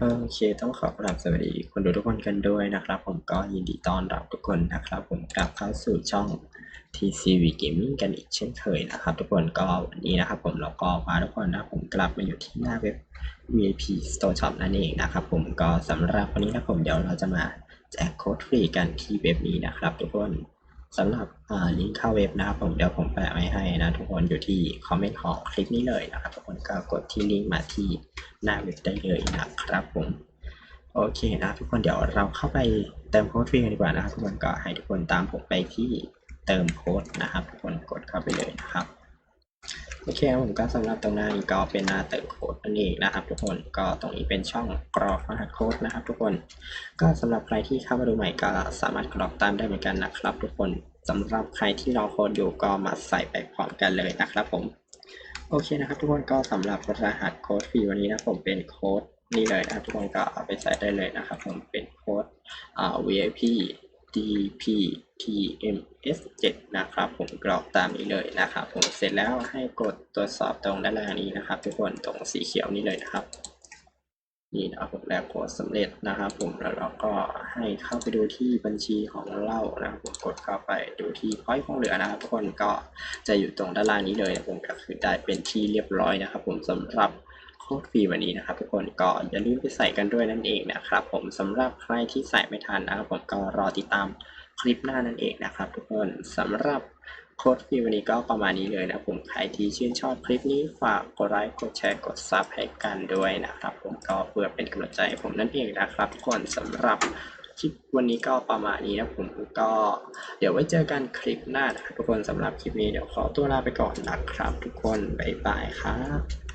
โอเค ต้องขอกราบสวัสดีคนดูทุกคนกันด้วยนะครับ ผมก็ยินดีต้อนรับทุกคนนะครับ ผมกลับเข้าสู่ช่อง TCV Gaming กันอีกเช่นเคยนะครับ ทุกคนก็วันนี้นะครับ ผมเราก็พาทุกคนนะผมกลับมาอยู่ที่หน้าเว็บ VIP Store Shop นั่นเองนะครับ ผมก็สำหรับวันนี้นะผมเดี๋ยวเราจะมาแจกโค้ดฟรีกันที่เว็บนี้นะครับ ทุกคน สำหรับลิงก์เข้าเว็บนะครับผมเดี๋ยวผมแปะไว้ให้นะทุกคนอยู่ที่คอมเมนต์ของคลิปนี้เลยนะครับทุกคนก็กดที่ลิงก์มาที่หน้าเว็บได้เลยนะครับผมโอเคนะทุกคนเดี๋ยวเราเข้าไปเติมโค้ดฟรีกันดีกว่านะครับทุกคนก็ให้ทุกคนตามผมไปที่เติมโค้ดนะครับ ทุกคนกดเข้าไปเลยนะครับ โอเคครับผมก็สำหรับตรงหน้านี้ก็เป็นหน้าเติมโค้ดนั่นเองนะครับ ทุกคนก็ตรงนี้เป็นช่องกรอกรหัสโค้ดนะครับ ทุกคนก็สำหรับใครที่เข้ามาดูใหม่ก็สามารถกรอกตามได้เหมือนกันนะครับ ทุกคนสำหรับใครที่รอโค้ดอยู่ก็มาใส่ไปพร้อมกันเลยนะครับ ผมโอเคนะครับทุกคนก็สำหรับรหัสโค้ดฟรีวันนี้นะผมเป็นโค้ดนี่เลยนะครับทุกคนก็เอาไปใส่ได้เลยนะครับ ผมเป็นโค้ดอ่า VIP DPTMS 7นะครับผมกรอกตามนี้เลยนะครับผมเสร็จแล้วให้กดตรวจสอบตรงด้านล่างนี้นะครับ ทุกคนตรงสีเขียวนี้เลยนะครับนี่นะครับผมแล้วโค้ดสำเร็จนะครับ ผมแล้วเราก็ให้เข้าไปดูที่บัญชีของเรานะครับผมกดเข้าไปดูที่พอยต์ของเหลือนะครับทุกคนก็จะอยู่ตรงด้านล่างนี้เลยนะผมก็คือได้เป็นที่เรียบร้อยนะครับ ผมสำหรับ โค้ดฟรีวันนี้นะครับทุกคนก็อย่าลืมไปใส่กันด้วยนั่นเองนะครับ ผมสำหรับใครที่ใส่ไม่ทันนะครับผมก็รอติดตามคลิปหน้านั่นเองนะครับ ทุกคนสำหรับโค้ดฟรีวันนี้ก็ประมาณนี้เลยนะผมใครที่ชื่นชอบคลิปนี้ฝากกดไลค์กดแชร์กดซับให้กันด้วยนะครับ ผมก็เพื่อเป็นกำลังใจให้ผมนั่นเองนะครับทุกคนสำหรับคลิปวันนี้ก็ประมาณนี้นะผมก็เดี๋ยวไว้เจอกันคลิปหน้านะครับทุกคนสำหรับคลิปนี้เดี๋ยวขอตัวลาไปก่อนนะครับ ทุกคนบ๊ายบายครับ